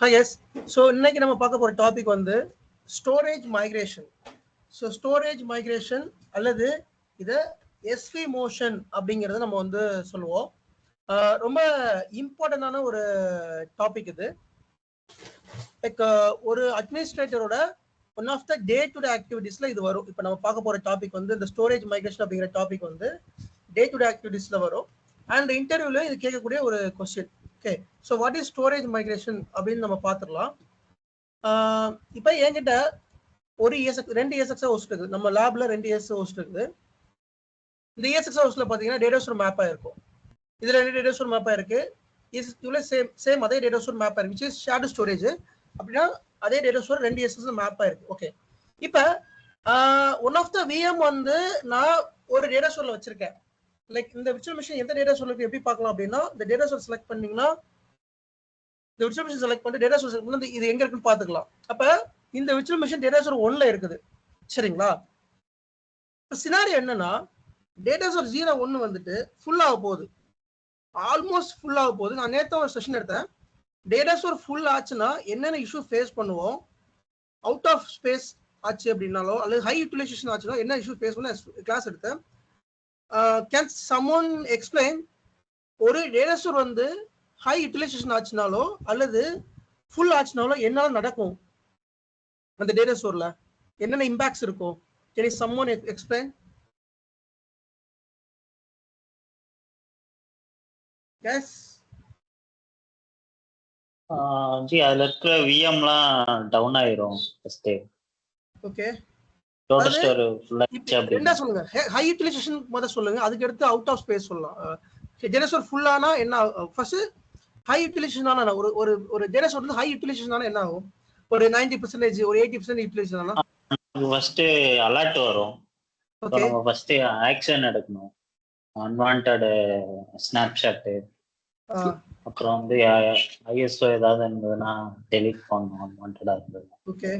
Hi yes so இன்னைக்கு நம்ம பார்க்க போகிற டாபிக் வந்து storage migration so storage migration அல்லது இதை எஸ்வி மோஷன் அப்படிங்கிறத நம்ம வந்து சொல்லுவோம். ரொம்ப இம்பார்ட்டண்டான ஒரு டாபிக் இது. லைக் ஒரு அட்மினிஸ்ட்ரேட்டரோட one of the day to day ஆக்டிவிட்டீஸில் இது வரும். இப்போ நம்ம பார்க்க போகிற டாபிக் வந்து இந்த ஸ்டோரேஜ் மைக்ரேஷன் அப்படிங்கிற டாபிக் வந்து டே டு டே ஆக்டிவிட்டீஸில் வரும் அண்ட் இன்டர்வியூவில் இது கேட்கக்கூடிய ஒரு question okay so what is storage migration அப்படின்னு நம்ம பார்த்துடலாம். இப்போ என்கிட்ட ஒரு இஎஸ்எக்ஸ் ரெண்டு இஎஸ்எக்ஸாக ஹோஸ்ட் இருக்குது. நம்ம லேப்ல ரெண்டு இஎஸ் ஹோஸ்ட் இருக்குது. இந்த இஎஸ்எக்ஸ் ஹோஸ்ட்ல பார்த்தீங்கன்னா டேட்டா ஸ்டோர் மேப்பாக இருக்கும். இதுல ரெண்டு டேட்டா ஸ்டோர் மேப்பாக இருக்கு. இஸ் இவ்வளோ சேம் சேம் அதே டேட்டா ஸ்டோர் மேப்பாக ஆயிருக்கு விச் இஸ் ஷேர்டு ஸ்டோரேஜ் அப்படின்னா அதே டேட்டா ஸ்டோர் ரெண்டு இஎஸ்எஸ் மேப்பாக இருக்கு. ஓகே இப்போ ஒன் ஆஃப் த விஎம் வந்து நான் ஒரு டேட்டா ஸ்டோரில் வச்சிருக்கேன். லைக் இந்த விர்ச்சுவல் மிஷின் எந்த டேட்டா ஸ்டோருக்கு எப்படி பார்க்கலாம் அப்படின்னா இந்த டேட்டா சோர்ஸ் செலக்ட் பண்ணீங்கன்னா இந்த விர்ச்சுவல் மிஷின் செலக்ட் பண்ணிட்டு டேட்டா சோர்ஸ் இது எங்க இருக்குன்னு பார்த்துக்கலாம். அப்ப இந்த விர்ச்சுவல் மிஷின் டேட்டா சோர்ஸ் ஒன்ல இருக்குது. சரிங்களா? இப்போ சினாரி என்னன்னா டேட்டா சோர்ஸ் ஜீரோ ஒன்று வந்துட்டு ஃபுல் ஆக போகுது. ஆல்மோஸ்ட் ஃபுல் ஆக போகுது. நான் நேற்று ஒரு செஷன் எடுத்தேன். டேட்டா சோர் ஃபுல் ஆச்சுன்னா என்னென்ன இஷ்யூ ஃபேஸ் பண்ணுவோம்? அவுட் ஆஃப் ஸ்பேஸ் ஆச்சு அப்படின்னாலோ அல்லது ஹை யூட்டிலைசேஷன் ஆச்சுன்னா என்ன இஷ்யூ ஃபேஸ் பண்ண கிளாஸ் எடுத்தேன். கேன் சம்மோன் எக்ஸ்பிளைன் ஒரு டேட்டா ஸ்டோர் வந்து ஹை யூட்டிலைசேஷன் ஆச்சுனாலோ அல்லது ஃபுல் ஆச்சுனாலோ என்னால நடக்கும்? அந்த டேட்டா ஸ்டோர்ல என்னென்ன இம்பாக்ட்ஸ் இருக்கும் can someone explain yes ji அதுல இருக்கிற விஎம்லாம் டவுன் ஆயிரும் ஃபர்ஸ்ட் ஓகே டோட்டல் ஸ்டோர் அப்படின்னா. சொல்லுங்க. ஹை யூட்டிலைசேஷன் முதல்ல சொல்லுங்க. அதுக்கு அடுத்து அவுட் ஆஃப் ஸ்பேஸ் சொல்லலாம் ஜெனசோர் ஃபுல்லானா என்ன ஃபர்ஸ்ட் ஹை யூட்டிலைசேஷன் ஒரு ஒரு ஒரு ஜெனசோர் வந்து ஹை யூட்டிலைசேஷன் ஆனா என்ன ஆகும்? ஒரு 90% பர்சன்டேஜ் ஒரு எயிட்டி பர்சன்ட் யூட்டிலைசேஷன் ஆனா? ஃபர்ஸ்ட் அலர்ட் வரும். நம்ம ஃபர்ஸ்ட் ஆக்ஷன் எடுக்கணும். அன்வான்ட் ஸ்னாப்ஷாட்டு அப்புறம் வந்து ஐஎஸ்ஓ ஏதாவது இருந்ததுன்னா டெலீட் பண்ணணும். அன்வான்டா இருந்தது ஓகே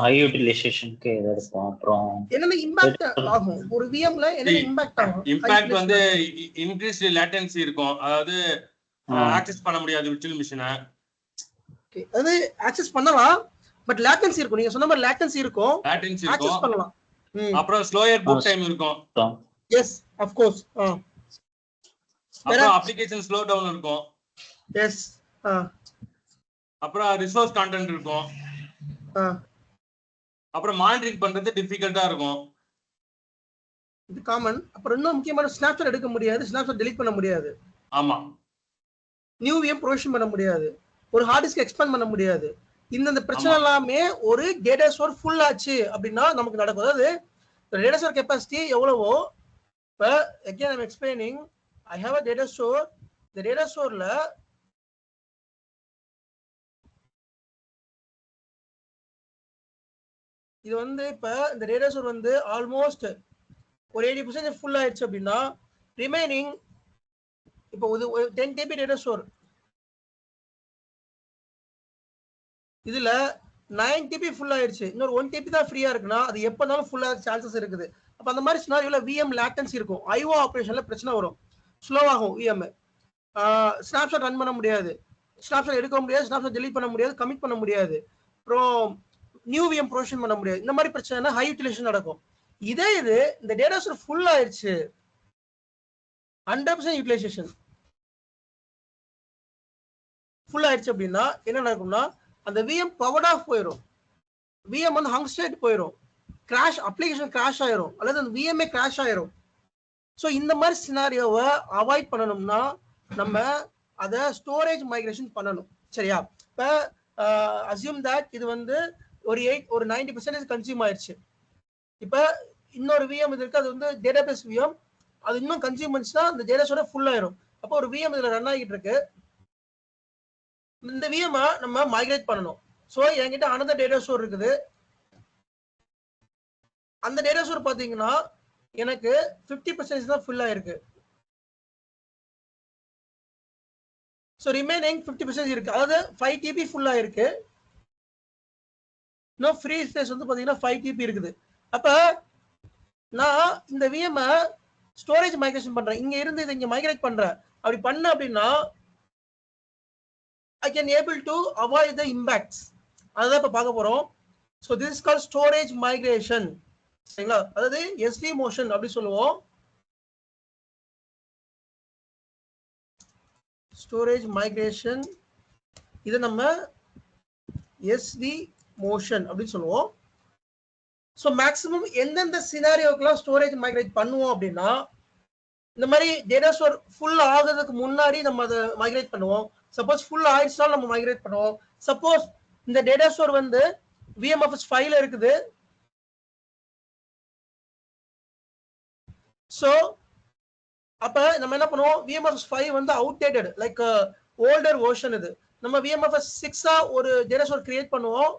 ஹை யூட்டிலைசேஷனுக்கு இது இருக்கும். அப்புறம் என்னென்ன இம்பாக்ட் ஆகும். ஒரு விஎம்ல என்னென்ன இம்பாக்ட் ஆகும். இம்பாக்ட் வந்து இன்க்ரீஸ் லேட்டன்சி இருக்கும். அதாவது. ஆக்சஸ் பண்ண முடியாது விர்ச்சுவல் மிஷினை. அது ஆக்சஸ் பண்ணலாம் பட் லேட்டன்சி இருக்கும். நீங்க சொன்ன மாதிரி லேட்டன்சி இருக்கும். லேட்டன்சி ஆக்சஸ் இருக்கும். பண்ணலாம். அப்புறம் ஸ்லோயர் பூட். டைம் இருக்கும். எஸ் ஆஃப் கோர்ஸ் அப்புறம் அப்ளிகேஷன் ஸ்லோ டவுன் இருக்கும். எஸ் அப்புறம் ரிசோர்ஸ் கான்டென்ட் இருக்கும். அப்புறம் மானிட்டரிங் பண்றது டிஃபிகல்ட்டா இருக்கும். இது காமன் அப்புறம் இன்னும் முக்கியமான ஸ்னாப்ஷாட் எடுக்க முடியாது ஸ்னாப்ஷாட் டெலிட் பண்ண முடியாது. ஆமா. நியூ விஎம் ப்ரொவிஷன் பண்ண முடியாது. ஒரு ஹார்ட் டிஸ்க் எக்ஸ்பேண்ட் பண்ண முடியாது. இந்தந்த பிரச்சனை எல்லாமே ஒரு டேட்டா ஸ்டோர் ஃபுல் ஆச்சு அப்படின்னா நமக்கு நடக்கும். அதாவது டேட்டா ஸ்டோர் கெப்பாசிட்டி எவ்வளவோ? இப்போ I'm explaining. I have a data store இந்த டேட்டா ஸ்டோர்ல இது வந்து இப்போ இந்த டேட்டா வந்து ஆல்மோஸ்ட் ஒரு எயிட்டி பர்சன்டேஜ் ஃபுல் ஆயிடுச்சு அப்படின்னா ரிமைனிங் இப்போ இது டென் கேபி டேட்டா ஸ்டோர் இதுல நைன் டிபி ஃபுல் ஆயிடுச்சு. இன்னொரு ஒன் டிபி தான் ஃப்ரீயா இருக்குன்னா அது எப்போ இருந்தாலும் ஃபுல்லாக சான்சஸ் இருக்குது. அப்போ அந்த மாதிரி சினாரியோல விஎம் லேட்டன்ஸ் இருக்கும். ஐஓ ஆப்ரேஷன்ல பிரச்சனை வரும். ஸ்லோவாகும் விஎம் ஸ்னாப்ஷாட் ரன் பண்ண முடியாது. ஸ்னாப்ஷாட் எடுக்க முடியாது. ஸ்னாப்ஷாட் டெலிட் பண்ண முடியாது. கமிட் பண்ண முடியாது. அப்புறம் நியூ விஎம் ப்ரொவிஷன் பண்ண முடியாது. இந்த மாதிரி பிரச்சனை ஹை யூட்டிலேஷன் நடக்கும். இதே இது இந்த டேட்டா ஸ்டோர் ஃபுல் ஆயிடுச்சு ஹண்ட்ரட் பர்சன்ட் யூட்டிலைசேஷன் ஃபுல் ஆயிடுச்சு அப்படின்னா என்ன நடக்கும்னா அந்த விஎம் பவர்ட் ஆஃப் போயிடும் விஎம் வந்து ஹங் ஸ்டேட் போயிடும் கிராஷ் அப்ளிகேஷன் கிராஷ் ஆயிரும். அல்லது அந்த விஎம்ஏ கிராஷ் ஆயிரும். ஸோ இந்த மாதிரி சினாரியோவை அவாய்ட் பண்ணணும்னா நம்ம அதை ஸ்டோரேஜ் மைக்ரேஷன் பண்ணணும். சரியா? இப்போ அசியூம் தட் இது வந்து ஒரு எயிட் ஒரு நைன்டி பர்சன்டேஜ் கன்சியூம் ஆயிடுச்சு இப்போ இன்னொரு விஎம் இது இருக்கு அது வந்து டேட்டாபேஸ் விஎம் அது இன்னும் கன்சியூம் பண்ணுச்சுன்னா அந்த டேட்டாஸோட ஃபுல் ஆயிரும். அப்போ ஒரு விஎம் இதில் ரன் ஆகிட்டு இருக்கு. இந்த விஎம் நம்ம மைக்ரேட் பண்ணணும். ஸோ என்கிட்ட அனதர் டேட்டா ஸ்டோர் இருக்குது. அந்த டேட்டா ஸ்டோர் பார்த்தீங்கன்னா எனக்கு ஃபிஃப்டி பர்சன்டேஜ் தான் ஃபுல் ஆயிருக்கு. ஸோ ரிமைனிங் ஃபிஃப்டி பர்சன்டேஜ் இருக்கு. அதாவது ஃபைவ் டிபி ஃபுல் ஆயிருக்கு. இன்னும் ஃப்ரீ ஸ்பேஸ் வந்து பார்த்தீங்கன்னா ஃபைவ் ஜிபி இருக்குது. அப்போ நான் இந்த விஎம்ஐ ஸ்டோரேஜ் மைக்ரேஷன் பண்ணுறேன் இங்கே இருந்து இதை இங்கே மைக்ரேட் பண்ணுறேன் அப்படி பண்ண அப்படின்னா I can able to avoid the impacts அதுதான் இப்போ பார்க்க போகிறோம் so this call storage migration சரிங்களா? அதாவது எஸ்வி மோஷன் அப்படி சொல்லுவோம். ஸ்டோரேஜ் மைக்ரேஷன் இதை நம்ம எஸ்வி மோஷன் அப்படின்னு சொல்லுவோம். ஸோ மேக்ஸிமம் எந்தெந்த சினாரியோக்கெல்லாம் ஸ்டோரேஜ் மைக்ரேட் பண்ணுவோம் அப்படின்னா இந்த மாதிரி டேட்டா ஸ்டோர் ஃபுல் ஆகுறதுக்கு முன்னாடி நம்ம அதை மைக்ரேட் பண்ணுவோம். சப்போஸ் ஃபுல் ஆயிடுச்சுனாலும் நம்ம மைக்ரேட் பண்ணுவோம். சப்போஸ் இந்த டேட்டா ஸ்டோர் வந்து விஎம்எஃப்எஸ் ஃபைல இருக்குது. ஸோ அப்ப நம்ம என்ன பண்ணுவோம்? விஎம்எஃப்எஸ் ஃபைவ் வந்து அவுடேட்டட் லைக் ஓல்டர் வேர்ஷன் இது. நம்ம விஎம்எஃப்எஸ் சிக்ஸா ஒரு டேட்டா ஸ்டோர் கிரியேட் பண்ணுவோம்.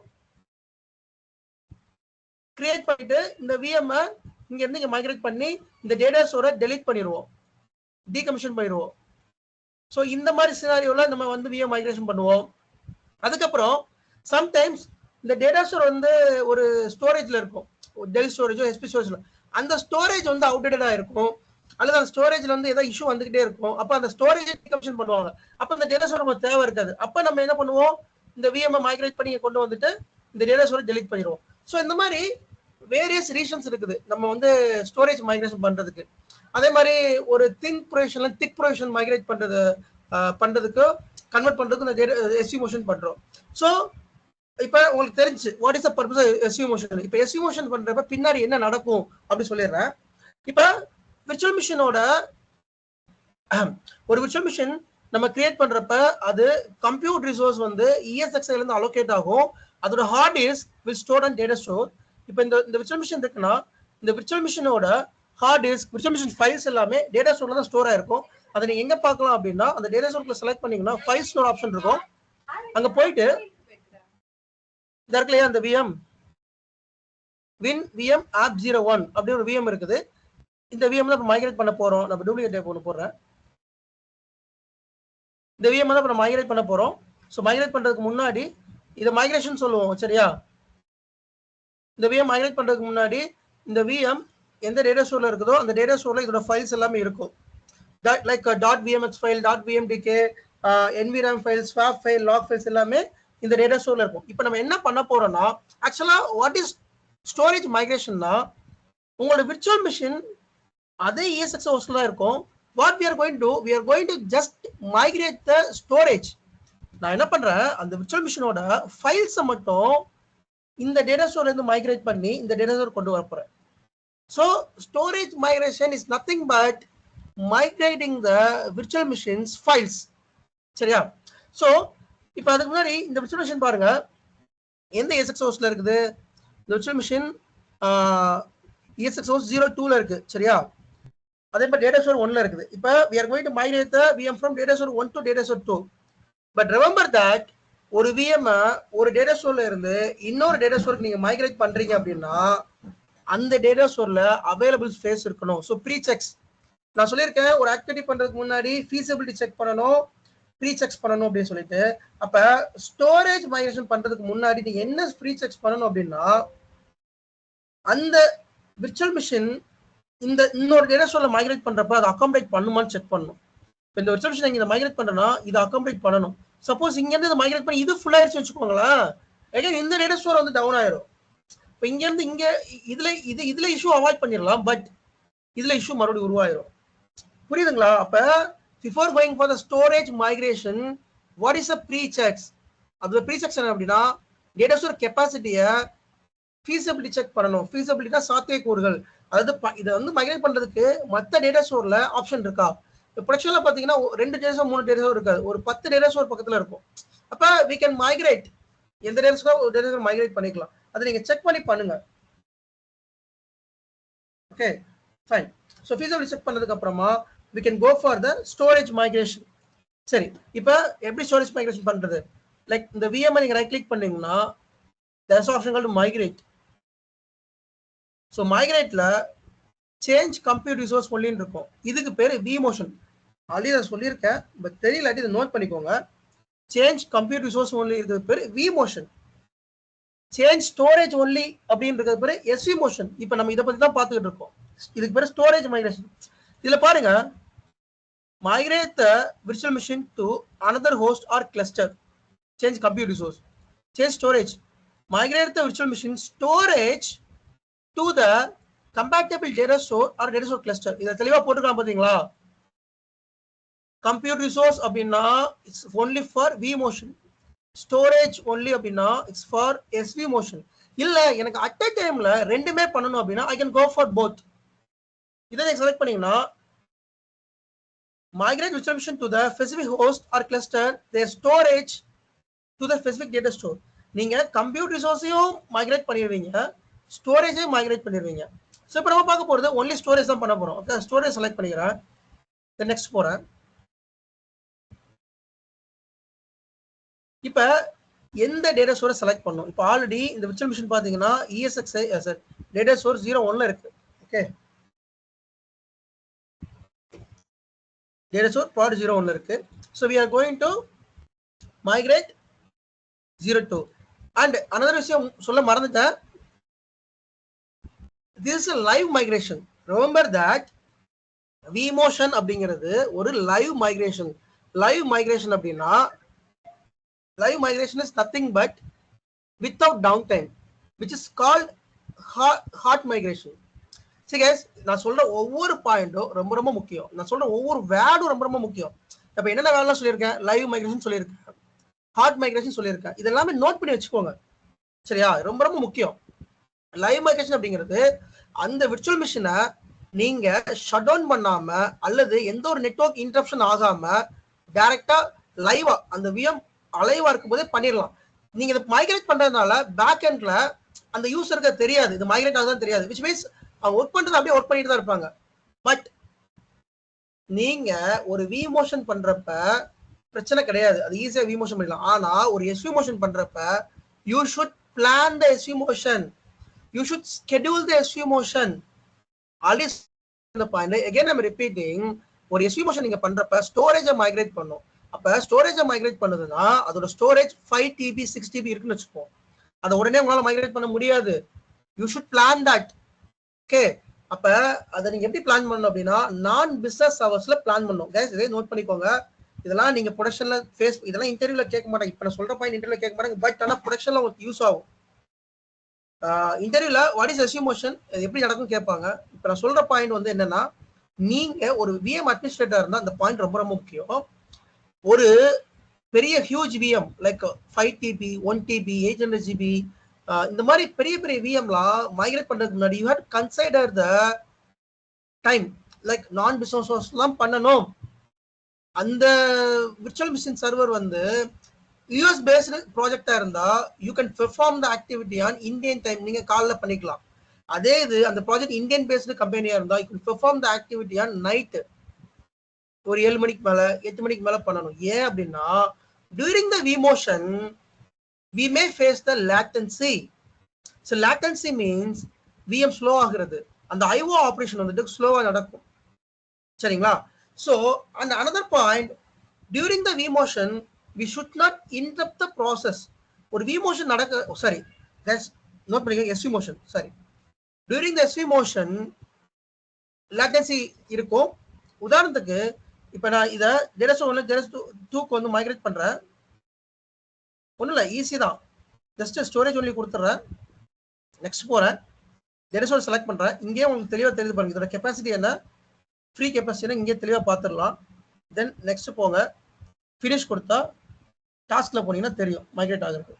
கிரியேட் பண்ணிட்டு இந்த விஎம் இங்க இருந்து இங்க மைக்ரேட் பண்ணி இந்த டேட்டா ஸ்டோரை டெலீட் பண்ணிடுவோம் டீகமிஷன் பண்ணிடுவோம் ஸோ இந்த மாதிரி சினாரியோல நம்ம வந்து விஎம் மைக்ரேஷன் பண்ணுவோம். அதுக்கப்புறம் சம்டைம்ஸ் இந்த டேட்டா ஸ்டோர் வந்து ஒரு ஸ்டோரேஜ்ல இருக்கும். டெல் ஸ்டோரேஜோ எஸ்பி ஸ்டோரேஜ்ல அந்த ஸ்டோரேஜ் வந்து அவுடேட்டடா இருக்கும். அல்லது அந்த ஸ்டோரேஜ்ல வந்து ஏதாவது இஷ்யூ வந்துகிட்டே இருக்கும். அப்ப அந்த ஸ்டோரேஜ் டிகமிஷன் பண்ணுவாங்க. அப்ப இந்த டேட்டா ஸ்டோர் நமக்கு தேவை இருக்காது. அப்ப நம்ம என்ன பண்ணுவோம்? இந்த விஎம் மைக்ரேட் பண்ணி கொண்டு வந்துட்டு இந்த டேட்டா ஸ்டோரை டெலிட் பண்ணிடுவோம் ஸோ இந்த மாதிரி வேரியஸ் ரீசன்ஸ் இருக்குது. நம்ம வந்து ஸ்டோரேஜ் மைக்ரேஷன் பண்றதுக்கு. அதே மாதிரி ஒரு திங் ப்ரொவிஷன்ல திக் ப்ரொவிஷன் மைக்ரேட் பண்றது பண்றதுக்கு கன்வெர்ட் பண்றதுக்கு இந்த எஸ்யூமோஷன் பண்றோம். ஸோ இப்போ உங்களுக்கு தெரிஞ்சு what is the purpose SV motion SV motion SV motion பண்றப்ப பின்னாடி என்ன நடக்கும் அப்படின்னு சொல்லிடுறேன். இப்போ விர்ச்சுவல் மிஷினோட ஒரு விர்ச்சுவல் மிஷின் நம்ம கிரியேட் பண்றப்ப அது கம்ப்யூட் ரிசோர்ஸ் வந்து இஎஸ்எக்ஸ்ல இருந்து அலோகேட் ஆகும். அதோட hard disk will store and data store இப்போ இந்த இந்த விர்ச்சுவல் மிஷின் இருக்குன்னா இந்த விர்ச்சுவல் மிஷினோட hard disk virtual machine files எல்லாமே டேட்டா ஸ்டோர்ல தான் ஸ்டோர் ஆயிருக்கும். அதை நீங்க எங்க பார்க்கலாம் அப்படின்னா அந்த டேட்டா ஸ்டோர்ல செலக்ட் பண்ணீங்கன்னா ஃபைல் ஸ்டோர் ஆப்ஷன் இருக்கும். அங்க போயிட்டு இந்த இருக்குல்லையா அந்த VM win VM app zero one அப்படி ஒரு விஎம் இருக்குது. இந்த விஎம் தான் மைக்ரேட் பண்ண போறோம். நம்ம டூப்ளிகேட் ஒன்று போடுறேன். இந்த விஎம் தான் நம்ம மைக்ரேட் பண்ண போறோம். ஸோ மைக்ரேட் பண்றதுக்கு முன்னாடி இதை மைக்ரேஷன் சொல்லுவோம் சரியா? இந்த விஎம் மைக்ரேட் பண்றதுக்கு முன்னாடி இந்த விஎம் எந்த டேட்டா ஸ்டோர்ல இருக்குதோ அந்த டேட்டா ஸ்டோர்ல இதோட ஃபைல்ஸ் எல்லாமே இருக்கும். Like dot VMX file dot VMDK NVRAM file swap file log files எல்லாமே இந்த டேட்டா ஸ்டோர்ல இருக்கும். இப்போ நம்ம என்ன பண்ண போறோம்னா ஆக்சுவலா வாட் இஸ் ஸ்டோரேஜ் மைக்ரேஷன்னா உங்களோட விர்ச்சுவல் மிஷின் அதே இஎஸ்எக்ஸ் ஹோஸ்ட்ல தான் இருக்கும். What we are going to we are going to just migrate the storage நான் என்ன பண்றேன் அந்த விர்ச்சுவல் மிஷினோட ஃபைல்ஸை மட்டும் இந்த டேட்டா ஸ்டோர்ல இருந்து மைக்ரேட் பண்ணி இந்த டேட்டா ஸ்டோர் கொண்டு வர போறேன். So storage migration is nothing but migrating the virtual machines files சரியா? ஸோ இப்போ அதுக்கு முன்னாடி இந்த விர்ச்சுவல் மிஷின் பாருங்க. எந்த எஸ்எக்ஸ் ஹோஸ்ட்ல இருக்குது? இந்த virtual machine ESX host zero டூல இருக்கு. சரியா? அதே மாதிரி டேட்டா ஸ்டோர் ஒன்ல இருக்குது. இப்போ we are going to migrate the VM from data store one to data store two but remember that ஒரு விஎம் ஒரு டேட்டா ஸ்டோர்ல இருந்து இன்னொரு டேட்டா ஸ்டோருக்கு நீங்க மைக்ரேட் பண்றீங்க அப்படின்னா அந்த டேட்டா ஸ்டோர்ல அவைலபிள் ஸ்பேஸ் இருக்கணும். ஸோ ப்ரீ செக்ஸ் நான் சொல்லியிருக்கேன் ஒரு ஆக்டிவிட்டி பண்றதுக்கு முன்னாடி ஃபீஸபிலிட்டி செக் பண்ணணும் ப்ரீ செக்ஸ் பண்ணணும் அப்படின்னு சொல்லிட்டு. அப்ப ஸ்டோரேஜ் மைக்ரேஷன் பண்றதுக்கு முன்னாடி நீங்க என்ன ப்ரீ செக்ஸ் பண்ணணும் அப்படின்னா அந்த விர்ச்சுவல் மிஷின் இந்த இன்னொரு டேட்டா ஸ்டோர்ல மைக்ரேட் பண்றப்ப அதை அக்காமடேட் பண்ணுமான்னு செக் பண்ணணும். இப்போ இந்த விர்ச்சுவல் மிஷின் இதை மைக்ரேட் பண்றேன்னா இதை அக்காமடேட் பண்ணணும். சப்போஸ் இங்க இருந்து இதை மைக்ரேட் பண்ணி இது ஃபுல் ஆயிடுச்சு வச்சுக்கோங்களேன். இந்த டேட்டா ஸ்டோர் வந்து டவுன் ஆயிரும். இப்போ இங்க இருந்து இங்க இதுல இது இதுல இஷ்யூ அவாய்ட் பண்ணிடலாம் பட் இதுல இஷ்யூ மறுபடியும் உருவாயிரும். புரியுதுங்களா? அப்ப before going for the storage migration what is a pre checks அது ப்ரீ செக்ஸ் என்ன அப்படின்னா டேட்டா ஸ்டோர் கெப்பாசிட்டியை ஃபீஸபிலிட்டி செக் பண்ணணும். ஃபீஸபிலிட்டினா சாத்தியக்கூறுகள். அதாவது ப- இதை வந்து மைக்ரேட் பண்றதுக்கு மற்ற டேட்டா ஸ்டோர்ல ஆப்ஷன் இருக்கா? ப்ரொடக்ஷன்ல பாத்தீங்கன்னா ரெண்டு டேரஸோ மூணு டேரஸோ இருக்காது. ஒரு பத்து டேரஸ் ஒரு பக்கத்துல இருக்கும். அப்ப வி கேன் மைக்ரேட் எந்த டேரஸ்க்கோ ஒரு டேரஸ் மைக்ரேட் பண்ணிக்கலாம். அதை நீங்க செக் பண்ணி பண்ணுங்க. Okay fine so feasibility check பண்ணதுக்கு அப்புறமா we can go for the storage migration சரி இப்போ எப்படி ஸ்டோரேஜ் மைக்ரேஷன் பண்றது? லைக் இந்த விஎம் நீங்க ரைட் கிளிக் பண்ணீங்கன்னா this option to migrate so மைக்ரேட்ல change compute resource ஒன்லின்னு இருக்கும். இதுக்கு பேர் வி மோஷன் ஆல்ரெடி நான் சொல்லியிருக்கேன் பட் தெரியலாட்டி இதை நோட் பண்ணிக்கோங்க. சேஞ்ச் கம்ப்யூட் ரிசோர்ஸ் ஒன்லி இருக்கிறது பேர் V motion change storage only அப்படின்றது பேர் எஸ்வி மோஷன் இப்போ நம்ம இதை பத்தி தான் பார்த்துக்கிட்டு இருக்கோம். இதுக்கு பேர் ஸ்டோரேஜ் மைக்ரேஷன் இதில் பாருங்க. Migrate the virtual machine to another host or cluster. Change compute resource. Change storage. Migrate the virtual machine storage to the compatible data store or data store cluster. இதை தெளிவா போட்டுக்கலாம் பாத்தீங்களா? கம்ப்யூட் ரிசோர்ஸ் அப்படின்னா it's only for V motion storage only அப்படின்னா it's for SV motion இல்ல எனக்கு at a டைம்ல ரெண்டுமே பண்ணணும் அப்படின்னா I can go for both இதை நீங்க செலக்ட் பண்ணீங்கன்னா migrate virtual to to the specific host or cluster their storage to the specific data store. நீங்க கம்ப்யூட் ரிசோர்ஸையும் மைக்ரேட் பண்ணிடுவீங்க ஸ்டோரேஜையும் மைக்ரேட் பண்ணிடுவீங்க. ஸோ இப்போ நம்ம பார்க்க போகிறது ஒன்லி ஸ்டோரேஜ் தான் பண்ண போகிறோம் ஸ்டோரேஜ் செலக்ட் பண்ணிக்கிறேன். நெக்ஸ்ட் போகிறேன் இப்போ எந்த டேட்டா சோர்ஸ் செலக்ட் பண்ணும் இப்போ ஆல்ரெடி இந்த விர்ச்சுவல் மிஷின் பார்த்தீங்கன்னா ESX sir data source zero ஒன்ல இருக்கு. Okay data store prod zero ஒன்ல இருக்கு. So we are going to migrate zero two and another விஷயம் சொல்ல மறந்துட்டேன். This live migration remember that V motion அப்படிங்கிறது ஒரு லைவ் மைக்ரேஷன் லைவ் மைக்ரேஷன் அப்படின்னா live migration is nothing but without down time which is called hard migration சரி guys நான் சொல்ற ஒவ்வொரு பாயிண்டும் ரொம்ப ரொம்ப முக்கியம். நான் சொல்ற ஒவ்வொரு வேர்டும் ரொம்ப ரொம்ப முக்கியம். இப்போ என்னென்ன வேலைலாம் சொல்லியிருக்கேன்? லைவ் மைக்ரேஷன் சொல்லியிருக்கேன். ஹார்ட் மைக்ரேஷன் சொல்லியிருக்கேன். இதெல்லாமே நோட் பண்ணி வச்சுக்கோங்க. சரியா? ரொம்ப ரொம்ப முக்கியம். லைவ் மைக்ரேஷன் அப்படிங்கிறது அந்த விர்ச்சுவல் மிஷினை நீங்க ஷட் டவுன் பண்ணாம அல்லது எந்த ஒரு நெட்வொர்க் இன்டரப்ஷன் ஆகாம டைரக்டா லைவா அந்த விஎம் அலைவா இருக்கும்போதே பண்ணிடலாம். நீங்க இதை மைக்ரேட் பண்றதுனால பேக் எண்ட்ல அந்த யூசருக்கு தெரியாது. இது மைக்ரேட் ஆகுதான் தெரியாது. விச் மீன்ஸ் அவங்க ஒர்க் பண்றது அப்படியே ஒர்க் பண்ணிட்டு தான் இருப்பாங்க. பட் நீங்க ஒரு வி மோஷன் பண்றப்ப பிரச்சனை கிடையாது. அது ஈஸியா வி மோஷன் பண்ணிடலாம். ஆனா ஒரு எஸ்வி மோஷன் பண்றப்ப you should plan the SV motion you should schedule the SV motion already point again I'm repeating ஒரு எஸ்வி மோஷன் நீங்க பண்றப்ப ஸ்டோரேஜை மைக்ரேட் பண்ணும். அப்ப ஸ்டோரேஜை மைக்ரேட் பண்ணுதுன்னா அதோட storage five TB six TB இருக்குன்னு வச்சுப்போம் அதை உடனே உங்களால மைக்ரேட் பண்ண முடியாது. You should plan that okay அப்ப அதை நீங்க எப்படி பிளான் பண்ணணும் அப்படின்னா நான் பிசினஸ் ஹவர்ஸ்ல பிளான் பண்ணும் கேஸ் இதே நோட் பண்ணிக்கோங்க. இதெல்லாம் நீங்க ப்ரொடக்ஷன்ல ஃபேஸ் இதெல்லாம் இன்டர்வியூல கேட்க மாட்டாங்க. இப்ப நான் சொல்ற பாயிண்ட் இன்டர்வியூல கேட்க மாட்டாங்க. பட் ஆனா ப்ரொடக்ஷன்ல உங்களுக்கு யூஸ் ஆகும். இன்டர்வியூல வாட் இஸ் எஸ்யூமோஷன் எப்படி நடக்கும் கேட்பாங்க. இப்ப நான் சொல்ற பாயிண்ட் வந்து என்னன்னா நீங்க ஒரு விஎம் அட்மினிஸ்ட்ரேட்டர் இருந்தா அந்த பாயிண்ட் ரொம்ப ரொம்ப முக்கியம். ஒரு பெரிய huge VM like five TB one TB eight hundred GB இந்த மாதிரி பெரிய பெரிய விஎம்லாம் மைக்ரேட் பண்ணுறதுக்கு முன்னாடி you had consider the time like non business எல்லாம் பண்ணணும். அந்த விர்ச்சுவல் மிஷின் சர்வர் வந்து யூஎஸ் பேஸ்டு ப்ராஜெக்டாக இருந்தால் you can perform the activity on Indian time நீங்கள் காலில் பண்ணிக்கலாம். அதே இது அந்த ப்ராஜெக்ட் இந்தியன் பேஸ்டு கம்பெனியாக இருந்தால் you can perform the activity on night ஒரு ஏழு மணிக்கு மேல எட்டு மணிக்கு மேல பண்ணணும். ஏன் அப்படின்னா during the V motion we may face the latency so latency means VM slow ஆகுறது. அந்த ஐஓ ஆப்ரேஷன் வந்துட்டு ஸ்லோவாக நடக்கும். சரிங்களா? ஸோ அந்த another point during the V motion we should not interrupt the process ஒரு விமோஷன் நடக்க சாரி நோட் பண்ணிக்க SV motion sorry during the SV motion latency இருக்கும். உதாரணத்துக்கு இப்போ நான் இதை ஜெரஸ் ஒன்று ஜெரஸ் டூ டூக்கு வந்து மைக்ரேட் பண்ணுறேன் ஒன்றும் இல்லை ஈஸி தான். ஜஸ்ட் ஸ்டோரேஜ் ஒன்லி கொடுத்துட்றேன் நெக்ஸ்ட் போகிறேன் ஜெரஸோட செலக்ட் பண்ணுறேன் இங்கேயே உங்களுக்கு தெளிவாக தெரியுது பாருங்க. இதோட கெப்பாசிட்டி என்ன? ஃப்ரீ கெப்பாசிட்டினா இங்கே தெளிவாக பார்த்துடலாம் தென் நெக்ஸ்ட் போங்க. ஃபினிஷ் கொடுத்தா டாஸ்கில் போனீங்கன்னா தெரியும். மைக்ரேட் ஆகிருக்கு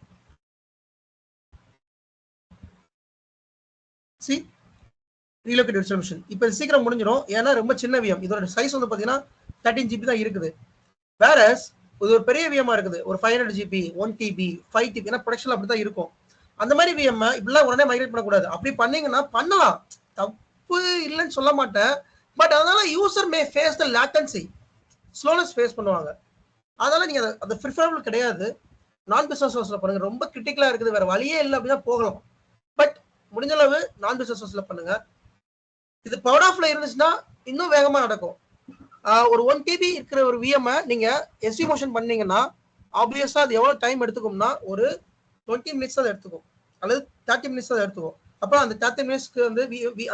சி ரீலோகேட் விர்ச்சுவல் இப்போ சீக்கிரம் முடிஞ்சிடும். ஏன்னா ரொம்ப சின்ன விஎம் இதோட சைஸ் வந்து பார்த்தீங்கன்னா தேர்ட்டின் ஜிபி தான் இருக்குது. வேற இது ஒரு பெரிய விஎம்மா இருக்குது. ஒரு five hundred GB one TB five TB ஏன்னா ப்ரொடக்ஷன் அப்படி தான் இருக்கும். அந்த மாதிரி விஎம் இப்படிலாம் உடனே மைக்ரேட் பண்ணக்கூடாது. அப்படி பண்ணீங்கன்னா பண்ணலாம். தப்பு இல்லைன்னு சொல்ல மாட்டேன். பட் அதனால user may face the latency slowness face பண்ணுவாங்க. அதனால நீங்க அதை அது ப்ரிஃபரபிள் கிடையாது. நான் பிசினஸ் ஹவுஸ்ல பண்ணுங்க. ரொம்ப கிரிட்டிக்கலா இருக்குது. வேற வழியே இல்லை அப்படின்னா போகலாம். பட் முடிஞ்ச அளவு நான் பிசினஸ் ஹவுஸ்ல பண்ணுங்க. இது பவர் ஆஃப்ல இருந்துச்சுன்னா இன்னும் வேகமா நடக்கும். ஒரு ஒன் டிபி இருக்கிற ஒரு விஎம் நீங்க எஸ்டிமோஷன் பண்ணீங்கன்னா ஆப்வியஸா அது எவ்வளவு டைம் எடுத்துக்கும்னா ஒரு டுவெண்ட்டி மினிட்ஸ் தான் எடுத்துக்கும். அல்லது தேர்ட்டி மினிட்ஸ் தான் எடுத்துக்கும். அப்புறம் அந்த தேர்ட்டி மினிட்ஸ்க்கு வந்து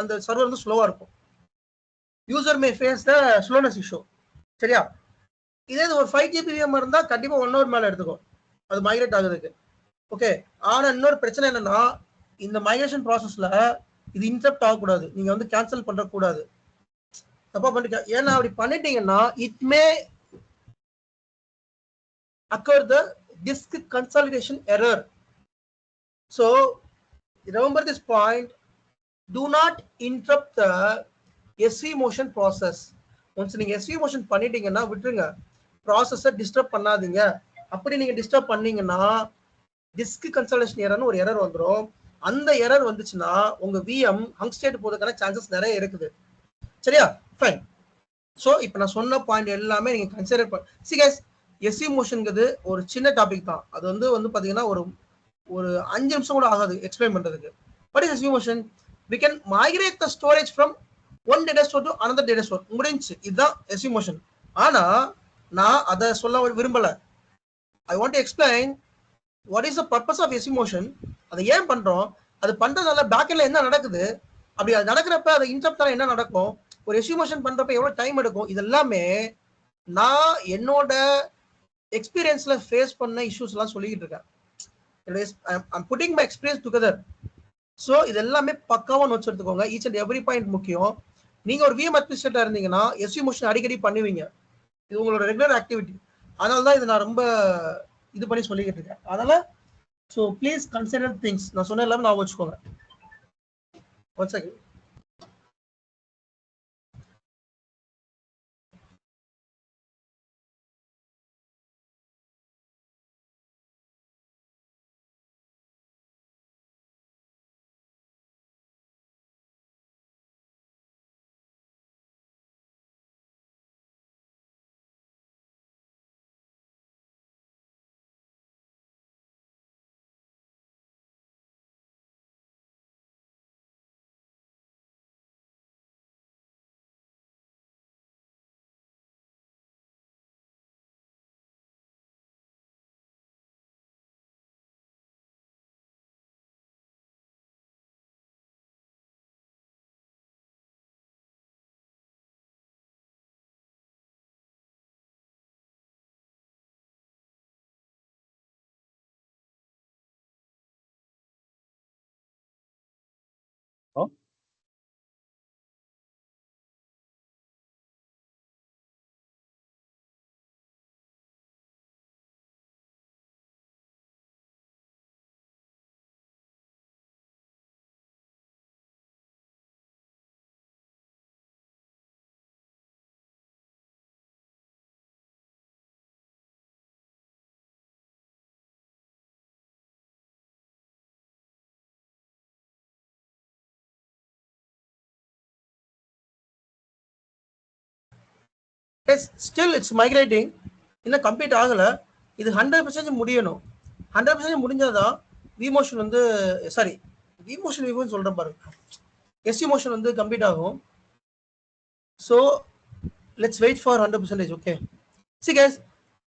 அந்த சர்வர் வந்து ஸ்லோவா இருக்கும். User may face the slowness issue சரியா? இதே ஒரு ஃபைவ் ஜிபி விஎம் இருந்தா கண்டிப்பா ஒன் ஹவர் மேல எடுத்துக்கும். அது மைக்ரேட் ஆகுதுக்கு ஓகே ஆனா இன்னொரு பிரச்சனை என்னன்னா இந்த மைக்ரேஷன் ப்ராசஸ்ல இது இன்டரப்ட் ஆகக்கூடாது. நீங்க வந்து கேன்சல் பண்ணுறக்கூடாது தப்பா பண்ணிக்க ஏன்னா அப்படி பண்ணிட்டீங்கன்னா it may occur the disk consolidation error. So remember this point. Do not interrupt the SV motion process. Once நீங்க SV motion பண்ணிட்டீங்கன்னா விட்டுருங்க. ப்ராசஸை டிஸ்டர்ப் பண்ணாதீங்க. அப்படி நீங்க டிஸ்டர்ப் பண்ணீங்கன்னா டிஸ்க் கன்சல்டேஷன் எரர்னு ஒரு எரர் வந்துடும் அந்த எரர் வந்துச்சுன்னா உங்க விஎம் ஹங் ஸ்டேட் போறதுக்கான சான்சஸ் நிறைய இருக்குது. சரியா? ஃபைன் ஸோ இப்போ நான் சொன்ன பாயிண்ட் எல்லாமே நீங்கள் கன்சிடர் பண்ண சி கேஸ் எஸ்சி மோஷனுங்கிறது ஒரு சின்ன டாபிக் தான். அது வந்து வந்து பார்த்தீங்கன்னா ஒரு ஒரு அஞ்சு நிமிஷம் கூட ஆகாது எக்ஸ்பிளைன் பண்ணுறதுக்கு but is SC motion we can migrate the storage from one data store to another data store முடிஞ்சு இதுதான் எஸ்சி மோஷன் ஆனால் நான் அதை சொல்ல விரும்பலை. I want to explain what is the purpose of SC motion அதை ஏன் பண்ணுறோம் அது பண்ணுறதால பேக்கெண்டில் என்ன நடக்குது? அப்படி அது நடக்கிறப்ப அது இன்டர்ப்டால என்ன நடக்கும்? ஒரு எஸ்சி பண்றப்ப எவ்வளவு டைம் எடுக்கும்? இது எல்லாமே நான் என்னோட எக்ஸ்பீரியன்ஸ்ல ஃபேஸ் பண்ண இஷ்யூஸ் எல்லாம் சொல்லிக்கிட்டு இருக்கேன். Putting my experience together so இது எல்லாமே பக்காவா நோட்ஸ் எடுத்துக்கோங்க ஈச் அண்ட் எவ்ரி பாயிண்ட் முக்கியம். நீங்க ஒரு விஎம் அட்மினிஸ்ட்ரேட்டா இருந்தீங்கன்னா எஸ்யூ மோஷன் அடிக்கடி பண்ணுவீங்க. இது உங்களோட ரெகுலர் ஆக்டிவிட்டி அதனால தான் இது நான் ரொம்ப இது பண்ணி சொல்லிக்கிட்டு இருக்கேன். அதனால ஸோ ப்ளீஸ் கன்சிடர் திங்ஸ் நான் சொன்ன எல்லாமே நான் வச்சுக்கோங்க. One second still it's migrating இன்னும் கம்ப்ளீட் ஆகலை. இது ஹண்ட்ரட் பர்சன்டேஜ் முடியணும். ஹண்ட்ரட் பர்சன்டேஜ் முடிஞ்சாதான் தான் விமோஷன் வந்து சாரி விமோஷன் விவோன்னு சொல்றேன் பாருங்க. எஸ்சி மோஷன் வந்து கம்ப்ளீட் ஆகும். So let's wait for hundred percentage okay C case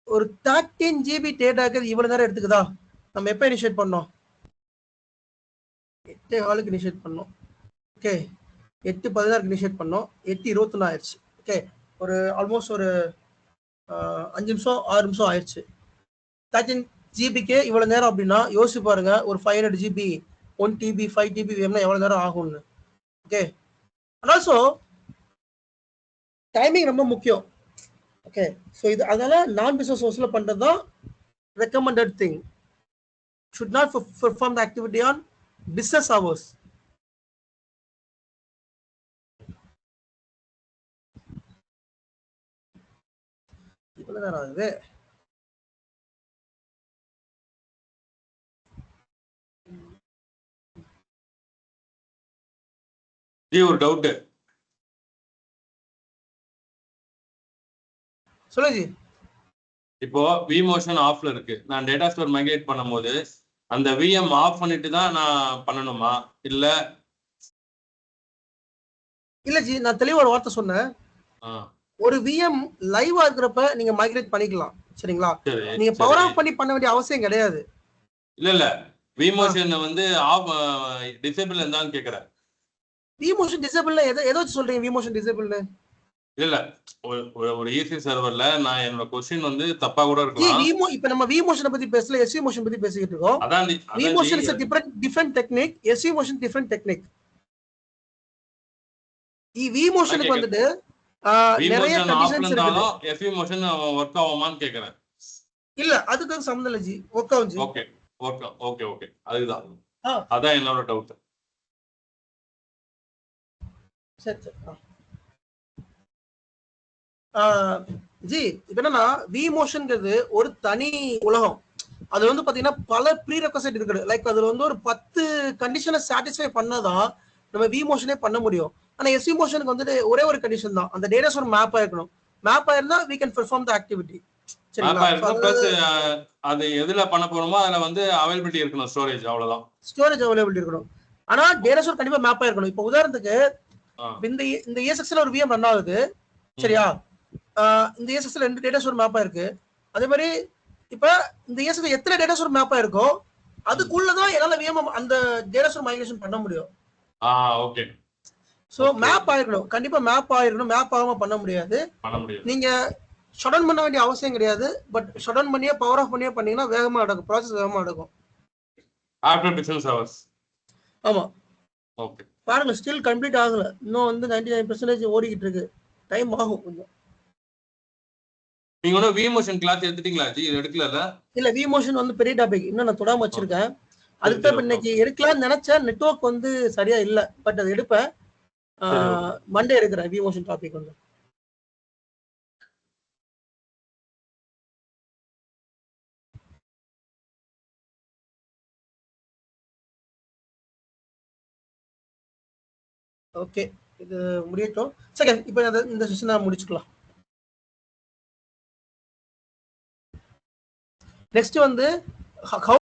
ஒரு தேர்ட்டீன் ஜிபி டேட்டாக்கு இவ்வளோ நேரம் எடுத்துக்குதா? நம்ம எப்போ இனிஷியேட் பண்ணோம்? எட்டே காலுக்கு இனிஷியேட் பண்ணோம். ஓகே எட்டு பதினாறுக்கு இனிஷியேட் பண்ணோம். எட்டு இருபத்தொன்னு ஆயிடுச்சு ஓகே ஒரு ஆல்மோஸ்ட் ஒரு அஞ்சு நிமிஷம் ஆறு நிமிஷம் ஆயிடுச்சு. தேர்ட்டின் ஜிபிக்கே இவ்வளோ நேரம் அப்படின்னா யோசிச்சு பாருங்க ஒரு five hundred GB one TB five TB வேணும்னா எவ்வளோ நேரம் ஆகும்னு. ஓகே அண்ட் ஆல்சோ டைமிங் ரொம்ப முக்கியம். ஓகே ஸோ இது அதனால நான் பிசினஸ் சோர்ஸில் பண்ணுறது தான் recommended thing should not perform the activity on business hours இவ்வளோ நேரம் ஆகுது ஒரு டவுட் சொல்லுங்க ஜி. இப்போ வி மோஷன் ஆஃப்ல இருக்கு. நான் டேட்டா ஸ்டோர் மைக்ரேட் பண்ணும்போது அந்த விஎம் ஆஃப் பண்ணிட்டு தான் நான் பண்ணணுமா? இல்ல? இல்ல ஜி. நான் தெளிவா ஒரு வார்த்தை சொன்னேன். ஒரு விஎம் லைவா இருக்கிறப்ப நீங்க மைக்ரேட் பண்ணிக்கலாம். சரிங்களா? சரி நீங்க பவர். ஆஃப் பண்ணி பண்ண வேண்டிய அவசியம் கிடையாது. இல்ல இல்ல. வி மோஷன் வந்து ஆஃப் டிசேபிள் இருந்தான்னு கேக்குறேன் வி மோஷன் டிசேபிள் எதை எதை வச்சு சொல்றீங்க வி மோஷன் டிசேபிள்னு இல்ல ஒரு- ஒரு- ஈசி சர்வர்ல நான் என்னோட கொஸ்டின் வந்து தப்பா கூட விமோ இப்ப நம்ம வி மோஷனை பத்தி பேசல எஸ்வி மோஷன் பத்தி பேசிக்கிட்டு இருக்கோம். அதான் V motion is different different technique SV motion different technique V மோஷனுக்கு. வந்துட்டு நிறைய motion ஒர்க் ஆகுமான்னு கேக்குறேன். இல்ல அதுக்கு சம்மந்தம் இல்ல ஜி. ஒர்க் ஆகும் ji. Okay work okay okay அதுதான். அதான் என்னோட டவுட் சரி சரி. ஜி இப்ப என்னன்னா வி மோஷன்ங்கிறது ஒரு தனி உலகம். அது வந்து பாத்தீங்கன்னா பல ப்ரீ ரெக்வசைட் இருக்குது. லைக் அதுல வந்து ஒரு பத்து கண்டிஷனை சாட்டிஸ்ஃபை பண்ணாதான் நம்ம வி மோஷனே பண்ண முடியும். ஆனா எஸ்வி மோஷனுக்கு வந்துட்டு ஒரே ஒரு கண்டிஷன் தான். அந்த டேட்டாஸ் ஒரு மேப் ஆயிருக்கணும் மேப் ஆயிருந்தா we can perform the activity மேப்பா அது எதுல பண்ண போறோமோ அதுல வந்து அவைலபிலிட்டி இருக்கணும் ஸ்டோரேஜ் அவ்வளவுதான். ஸ்டோரேஜ் அவைலபிலிட்டி இருக்கணும். ஆனா டேட்டா ஸ்டோர் கண்டிப்பா மேப் ஆயிருக்கணும் இப்போ உதாரணத்துக்கு இந்த இந்த ESXல ஒரு விஎம் ரன் ஆகுது. சரியா? இந்த ESXல ரெண்டு டேட்டா ஸ்டோர் மேப் ஆயிருக்கு அதே மாதிரி இப்ப இந்த ESX எத்தனை டேட்டா ஸ்டோர் மேப் ஆயிருக்கோ அதுக்குள்ளதான் என்னால விஎம் அந்த டேட்டா ஸ்டோர் மைக்ரேஷன் பண்ண முடியும். Okay so Okay. மேப் ஆயிருக்கணும் கண்டிப்பா மேப் ஆயிருக்கணும் மேப் ஆகாம பண்ண முடியாது. நீங்க ஷட் டவுன் பண்ண வேண்டிய அவசியம் கிடையாது. பட் ஷட் டவுன் பண்ணியே பவர் ஆஃப் பண்ணியே பண்ணீங்கன்னா வேகமா நடக்கும். ப்ராசஸ் வேகமா நடக்கும். ஆஃப்டர் பிசினஸ் ஹவர்ஸ் ஆமா. ஓகே பாருங்க ஸ்டில் கம்ப்ளீட் ஆகல. இன்னும் வந்து நைன்டி நைன் பெர்சன்டேஜ் ஓடிக்கிட்டு இருக்கு. டைம் ஆகும் கொஞ்சம். நீங்க ஒன்னும் வி மோஷன் கிளாஸ் எடுத்துட்டீங்களா ஜி எடுக்கல இல்ல? வி மோஷன் வந்து பெரிய டாபிக் இன்னும் நான் தொடாம வச்சிருக்கேன். அதுக்கு தான் இன்னைக்கு எடுக்கலாம்னு நினைச்சேன். நெட்வொர்க் வந்து சரியா இல்ல. பட் அது எடுப்பேன். மண்டே எடுக்கிறேன். வி மோஷன் டாபிக் வந்து. ஓகே இது முடியட்டும். சரி இப்போ இந்த செஷனை முடிச்சுக்கலாம். நெக்ஸ்ட் வந்து how